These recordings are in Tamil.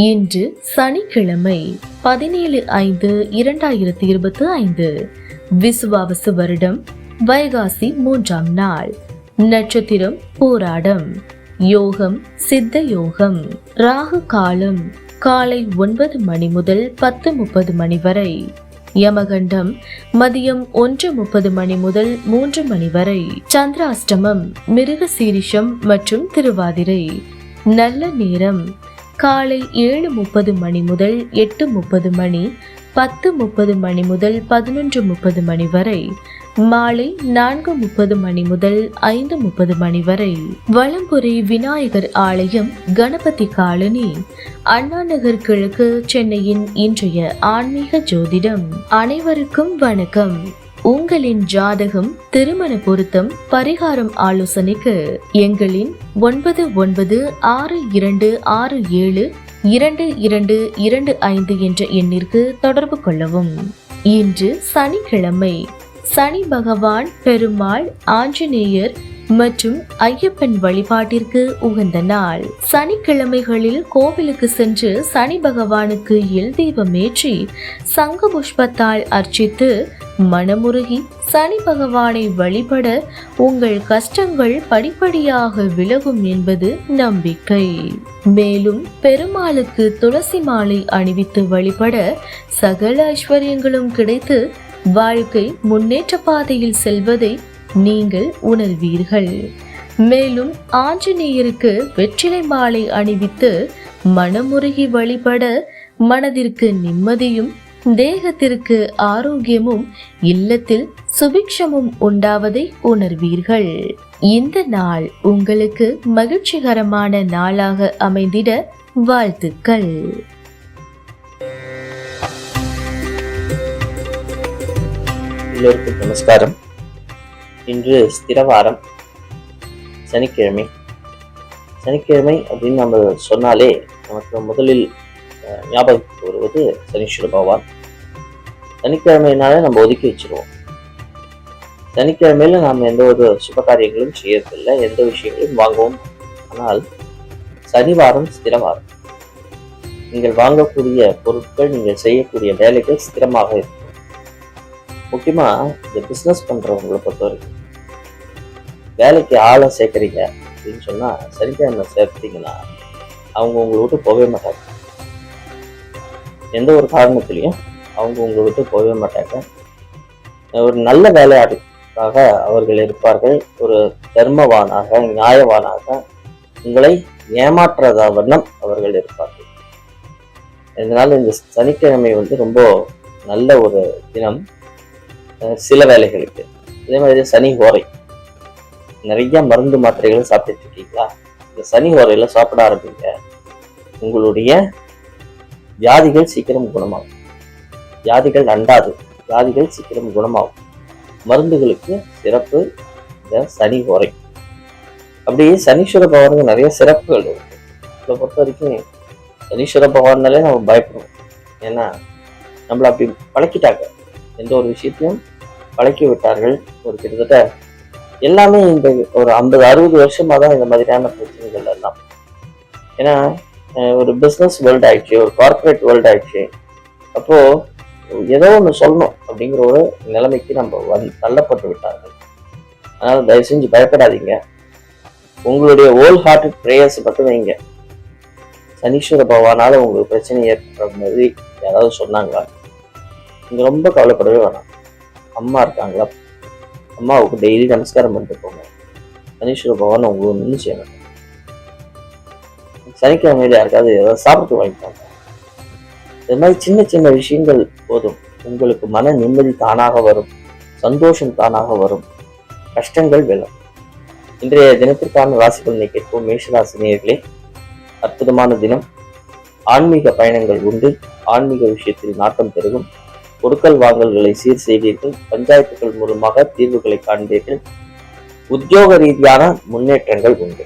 இன்று சனிக்கிழமை பதினேழு ஐந்து இரண்டாயிரத்தி இருபத்தி ஐந்து. விசுவாவசு வருடம் வைகாசி மூன்றாம் நாள். நட்சத்திரம் போராடம். யோகம் சித்த யோகம் ராகு காலம் காலை ஒன்பது மணி முதல் பத்து முப்பது மணி வரை. யமகண்டம் மதியம் ஒன்று முப்பது மணி முதல் மூன்று மணி வரை. சந்திராஷ்டமம் மிருக சீரிஷம் மற்றும் திருவாதிரை. நல்ல நேரம் காலை ஏழு முப்பது மணி முதல் எட்டு முப்பது மணி பத்து முப்பது மணி முதல் பதினொன்று முப்பது மணி வரை மாலை நான்கு முப்பது மணி முதல் ஐந்து முப்பது மணி வரை. வலம்புரி விநாயகர் ஆலயம் கணபதி காலனி அண்ணாநகர் கிழக்கு சென்னையின் இன்றைய ஆன்மீக ஜோதிடம். அனைவருக்கும் வணக்கம். உங்களின் ஜாதகம் திருமண பொருத்தம் பரிகாரம் ஆலோசனைக்கு எங்களின் ஒன்பது ஒன்பது ஆறு இரண்டு ஆறு ஏழு இரண்டு இரண்டு இரண்டு ஐந்து என்ற எண்ணிற்கு தொடர்பு கொள்ளவும். இன்று சனிக்கிழமை சனி பகவான் பெருமாள் ஆஞ்சநேயர் மற்றும் ஐயப்பன் வழிபாட்டிற்கு உகந்த நாள். சனிக்கிழமைகளில் கோவிலுக்கு சென்று சனி பகவானுக்கு எல் தீபமேற்றி சங்க புஷ்பத்தால் அர்ச்சித்து மனமுருகி சனி பகவானை வழிபட உங்கள் கஷ்டங்கள் படிப்படியாக விலகும் என்பது நம்பிக்கை. மேலும் பெருமாளுக்கு துளசி மாலை அணிவித்து வழிபட சகல ஐஸ்வர்யங்களும் கிடைத்து வாழ்க்கை முன்னேற்ற பாதையில் செல்வதை நீங்கள் உணர்வீர்கள். மேலும் ஆஞ்சநேயருக்கு வெற்றிலை மாலை அணிவித்து மனமுருகி வழிபட மனதிற்கு நிம்மதியும் தேகத்திற்கு ஆரோக்கியமும் இல்லத்தில் சுபிக்ஷமும் உண்டாவதை உணர்வீர்கள். இந்த நாள் உங்களுக்கு மகிழ்ச்சிகரமான நாளாக அமைந்திட வாழ்த்துக்கள். எல்லோருக்கும் நமஸ்காரம். இன்று ஸ்திரவாரம். சனிக்கிழமை. சனிக்கிழமை அப்படின்னு நம்ம சொன்னாலே நமக்கு முதலில் அஹ், ஞாபகத்துக்கு வருவது சனீஸ்வர பகவான். சனிக்கிழமைனாலே நம்ம ஒதுக்கி வச்சிருவோம். சனிக்கிழமையில நாம் எந்த ஒரு சுப காரியங்களும் செய்யறதில்லை எந்த விஷயங்களும் வாங்குவோம். ஆனால் சனிவாரம் ஸ்திரவாரம். நீங்கள் வாங்கக்கூடிய பொருட்கள் நீங்கள் செய்யக்கூடிய வேலைகள் ஸ்திரமாக இருக்கும். முக்கியமா இந்த பிஸ்னஸ் பண்ணுறவங்களை பொறுத்த வரைக்கும் வேலைக்கு ஆளை சேர்க்குறீங்க அப்படின்னு சொன்னா சனிக்கிழமை சேர்த்தீங்கன்னா அவங்க உங்களை விட்டு போகவே மாட்டாங்க. எந்த ஒரு காரணத்திலையும் அவங்க உங்களை விட்டு போகவே மாட்டாங்க. ஒரு நல்ல வேலையாடுக்காக அவர்கள் இருப்பார்கள். ஒரு தர்மவானாக நியாயவானாக உங்களை ஏமாற்றாத வண்ணம் அவர்கள் இருப்பார்கள். இதனால இந்த சனிக்கிழமை வந்து ரொம்ப நல்ல ஒரு தினம் அஹ் சில வேலைகளுக்கு. அதே மாதிரி சனி ஹோரை நிறைய மருந்து மாத்திரைகள் சாப்பிட்டுட்டு இருக்கீங்களா இந்த சனி வரையில சாப்பிட ஆரம்பிங்க. உங்களுடைய வியாதிகள் சீக்கிரம் குணமாகும். வியாதிகள் அண்டாது. வியாதிகள் சீக்கிரம் குணமாகும். மருந்துகளுக்கு சிறப்பு இந்த சனி உரை அப்படியே சனீஸ்வர பகவானுக்கு நிறைய சிறப்புகள் இருக்கு. இதை பொறுத்த வரைக்கும் சனீஸ்வர பகவான்னாலே நம்ம பயப்படுவோம் ஏன்னா நம்மளை அப்படி பழக்கிட்டாங்க. எந்த ஒரு விஷயத்தையும் பழக்கி விட்டார்கள் ஒரு கிட்டத்தட்ட எல்லாமே இந்த ஒரு ஐம்பது அறுபது வருஷமா தான் இந்த மாதிரியான பிரச்சனைகள் எல்லாம். ஏன்னா ஒரு பிஸ்னஸ் வேர்ல்ட் ஆயிடுச்சு ஒரு கார்ப்பரேட் வேர்ல்ட் ஆயிடுச்சு. அப்போ ஏதோ ஒன்று சொல்லணும் அப்படிங்கிற ஒரு நிலைமைக்கு நம்ம வந் தள்ளப்பட்டு விட்டார்கள். அதனால் தயவு செஞ்சு பயப்படாதீங்க. உங்களுடைய ஓல் ஹார்ட்டட் ப்ரேயர்ஸ் மட்டும் வைங்க. சனீஸ்வர பவானால உங்களுக்கு பிரச்சனை ஏற்படுற மாதிரி யாராவது சொன்னாங்களா? நீங்கள் ரொம்ப கவலைப்படவே வேணாம். அம்மா இருக்காங்களா? அம்மாவுக்கு டெய்லி நமஸ்காரம் பண்ணிட்டு போங்க சனீஸ்வர பகவான் உங்களுக்கு நின்று செய்யணும் சனிக்கிழமையில யாருக்காவது ஏதாவது சாப்பிட்டு வாங்கிப்பாங்க. இது மாதிரி சின்ன சின்ன விஷயங்கள் போதும். உங்களுக்கு மன நிம்மதி தானாக வரும். சந்தோஷம் தானாக வரும். கஷ்டங்கள் விழும் இன்றைய தினத்திற்கான ராசி பலனை கேட்போம். மேஷராசினியர்களே அற்புதமான தினம். ஆன்மீக பயணங்கள் உண்டு. ஆன்மீக விஷயத்தில் நாட்டம் பெருகும். கொடுக்கல் வாங்கல்களை சீர் செய்வீர்கள். பஞ்சாயத்துகள் மூலமாக தீர்வுகளை காண்பீர்கள். உத்தியோக ரீதியான முன்னேற்றங்கள் உண்டு.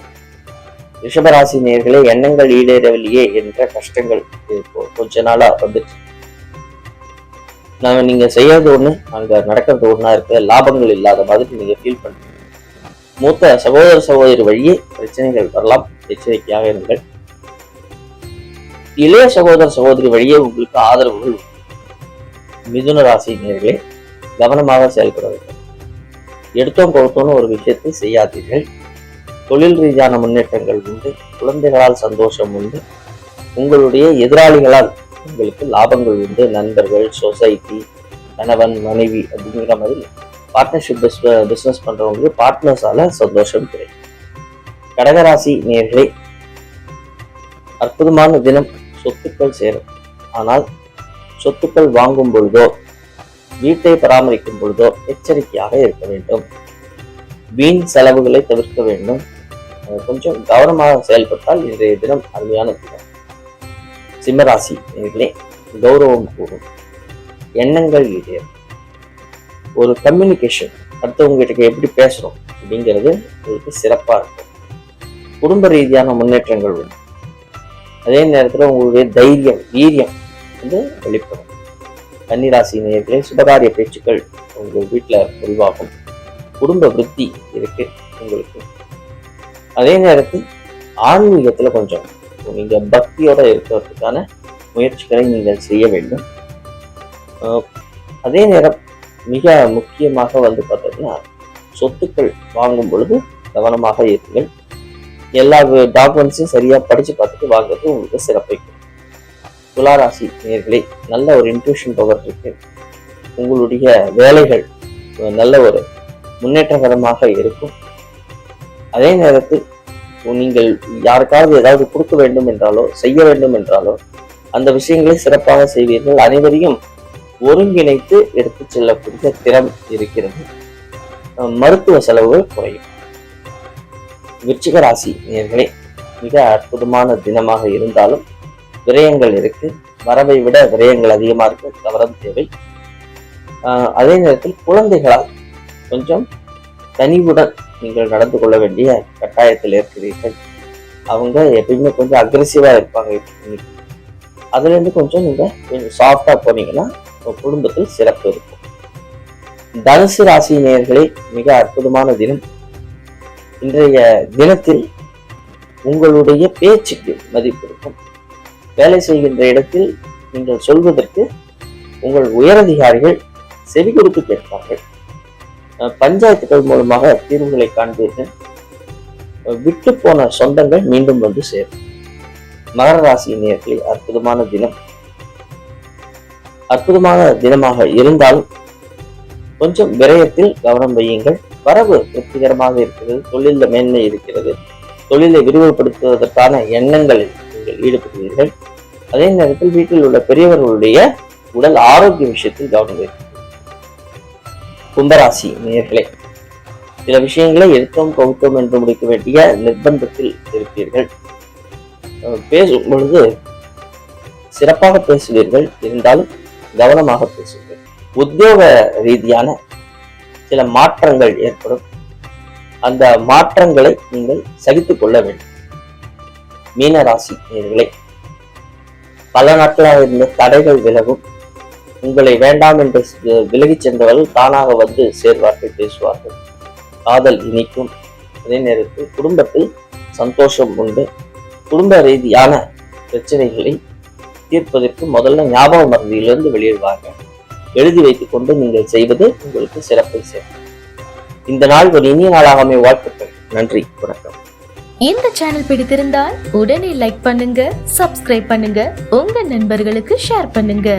ரிஷபராசி நேர்களே எண்ணங்கள் ஈடேறவில்லையே என்ற கஷ்டங்கள் கொஞ்ச நாளா வந்துச்சு நாங்க நீங்க செய்யறது ஒண்ணு அங்க நடக்கிறது ஒண்ணா இருக்கு. லாபங்கள் இல்லாத மாதிரி நீங்க ஃபீல் பண்ணுங்க மூத்த சகோதர சகோதரி வழியே பிரச்சனைகள் வரலாம். எச்சரிக்கையாக இருங்கள். இளைய சகோதர சகோதரி வழியே உங்களுக்கு ஆதரவுகள் உண்டு. மிதுன ராசி நேர்களே கவனமாக செயல்பட வேண்டும். எடுத்தோம் கொடுத்தோன்னு ஒரு விஷயத்தை செய்யாதீர்கள். தொழில் ரீதியான முன்னேற்றங்கள் உண்டு குழந்தைகளால் சந்தோஷம் உண்டு உங்களுடைய எதிராளிகளால் உங்களுக்கு லாபங்கள் உண்டு நண்பர்கள் சொசைட்டி கணவன் மனைவி அப்படிங்கிற மாதிரி பார்ட்னர்ஷிப் பிஸ் பிஸ்னஸ் பண்றவங்களுக்கு பார்ட்னர்ஸால் சந்தோஷம் கிடைக்கும். கடகராசி நேர்களே அற்புதமான தினம் சொத்துக்கள் சேரும். ஆனால் சொத்துக்கள் வாங்கும் பொழுதோ வீட்டை பராமரிக்கும் பொழுதோ எச்சரிக்கையாக இருக்க வேண்டும். வீண் செலவுகளை தவிர்க்க வேண்டும். கொஞ்சம் கவனமாக செயல்பட்டால் இன்றைய தினம் அருமையான தினம். சிம்மராசி நேர்களே கௌரவம் கூடும். எண்ணங்கள் ஈடேறும். ஒரு கம்யூனிகேஷன் அடுத்தவங்க கிட்ட எப்படி பேசுறோம் அப்படிங்கிறது உங்களுக்கு சிறப்பா இருக்கும். குடும்ப ரீதியான முன்னேற்றங்கள் உண்டு. அதே நேரத்துல உங்களுடைய தைரியம் வீரியம் வந்து வெளிப்படும். கன்னிராசி நேயர்களே சுபகாரிய பேச்சுக்கள் உங்கள் வீட்டில் உருவாகும். குடும்ப விருத்தி இருக்கு உங்களுக்கு. அதே நேரத்தில் ஆன்மீகத்தில் கொஞ்சம் நீங்கள் பக்தியோடு இருக்கிறதுக்கான முயற்சிகளை நீங்கள் செய்ய வேண்டும். அதே நேரம் மிக முக்கியமாக வந்து பார்த்தீங்கன்னா சொத்துக்கள் வாங்கும் பொழுது கவனமாக இருங்கள். எல்லா டாக்குமெண்ட்ஸையும் சரியாக படித்து பார்த்துட்டு வாங்குறது உங்களுக்கு சிறப்பைக்கும் துளாராசி நேர்களே நல்ல ஒரு இன்ட்யூஷன் பவர் இருக்கு. உங்களுடைய வேலைகள் நல்ல ஒரு முன்னேற்றகரமாக இருக்கும். அதே நேரத்தில் நீங்கள் யாருக்காவது ஏதாவது கொடுக்க வேண்டும் என்றாலோ செய்ய வேண்டும் என்றாலோ அந்த விஷயங்களை சிறப்பாக செய்வீர்கள். அனைவரையும் ஒருங்கிணைத்து எடுத்துச் செல்லக்கூடிய திறம் இருக்கிறது. மருத்துவ செலவுகள் குறையும். விருச்சிக ராசி நேர்களே மிக அற்புதமான தினமாக இருந்தாலும் விரயங்கள் இருக்கு. வரவை விட விரயங்கள் அதிகமாக இருக்கு. கவனம் தேவை. அதே நேரத்தில் குழந்தைகளால் கொஞ்சம் தனிவுடன் நீங்கள் நடந்து கொள்ள வேண்டிய கட்டாயத்தில் இருக்கிறீர்கள். அவங்க எப்பயுமே கொஞ்சம் அக்ரெசிவாக இருப்பாங்க. அதுலேருந்து அதுல இருந்து கொஞ்சம் நீங்க கொஞ்சம் சாஃப்டாக போனீங்கன்னா உங்க குடும்பத்தில் சிறப்பு இருக்கும். தனுசு ராசி மிக அற்புதமான தினம். இன்றைய தினத்தில் உங்களுடைய பேச்சுக்கு மதிப்பு இருக்கும். வேலை செய்கின்ற இடத்தில் நீங்கள் சொல்வதற்கு உங்கள் உயரதிகாரிகள் செவி கொடுத்து கேட்பார்கள். பஞ்சாயத்துகள் மூலமாக தீர்வுகளை காண்பீர்கள். விட்டு போன சொந்தங்கள் மீண்டும் வந்து சேரும். மகர ராசி நேர்களே அற்புதமான தினம். அற்புதமான தினமாக இருந்தாலும் கொஞ்சம் விரயத்தில் கவனம் வையுங்கள். வரவு திருப்திகரமாக இருக்கிறது. தொழிலில் மேன்மை இருக்கிறது. தொழிலை விரிவுபடுத்துவதற்கான எண்ணங்களில் ஈடுபடுவீர்கள். அதே நேரத்தில் வீட்டில் உள்ள பெரியவர்களுடைய உடல் ஆரோக்கிய விஷயத்தில் கவனம் கும்பராசி நேர்களே சில விஷயங்களை எடுத்தோம் கவுத்தோம் என்று முடிக்க வேண்டிய நிர்பந்தத்தில் இருப்பீர்கள். பேசும் பொழுது சிறப்பாக பேசுவீர்கள். இருந்தாலும் கவனமாக பேசுவீர்கள் உத்தியோக ரீதியான சில மாற்றங்கள் ஏற்படும். அந்த மாற்றங்களை நீங்கள் சகித்துக் கொள்ள வேண்டும். மீன ராசி பல நாட்களாக இருந்த தடைகள் விலகும். உங்களை வேண்டாம் என்று விலகிச் சென்றவர்கள் தானாக வந்து சேர்வார்கள் பேசுவார்கள். காதல் இனிக்கும். அதே நேரத்தில் குடும்பத்தில் சந்தோஷம் உண்டு. குடும்ப ரீதியான பிரச்சனைகளை தீர்ப்பதற்கு முதல்ல ஞாபக மருந்திலிருந்து வெளியிடுவாங்க எழுதி வைத்துக் கொண்டு நீங்கள் செய்வது உங்களுக்கு சிறப்பை சேர்க்கும். இந்த நாள் ஒரு இனிய நாளாக வாழ்த்துக்கள். நன்றி வணக்கம். இந்த சேனல் பிடித்திருந்தால் உடனே லைக் பண்ணுங்க சப்ஸ்கிரைப் பண்ணுங்க உங்க நண்பர்களுக்கு ஷேர் பண்ணுங்க.